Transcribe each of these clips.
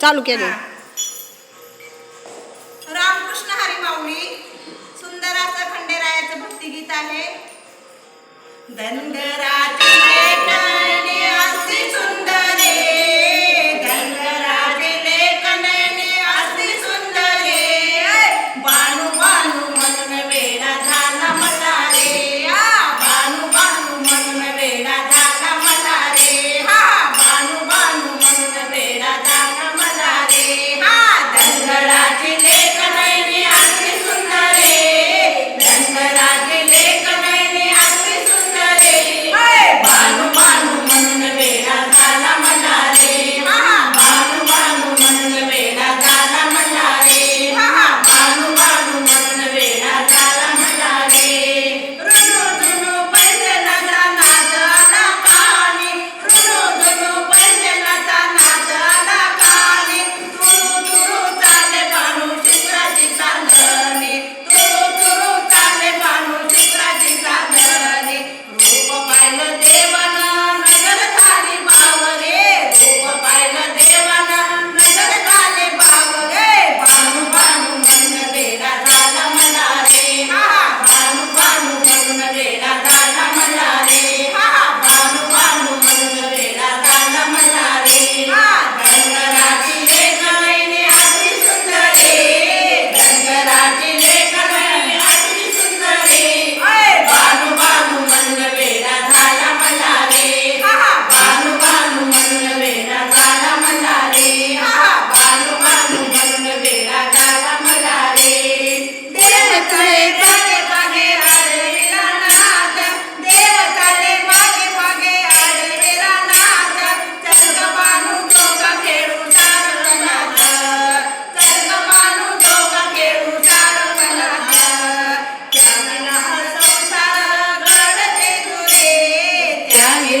चालू केले. रामकृष्ण हरी माऊली सुंदर असं खंडेरायाचं भक्तिगीत आहे. धनगराच्या Gracias.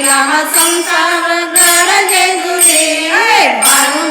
राम संसार गड़ गुरे मारू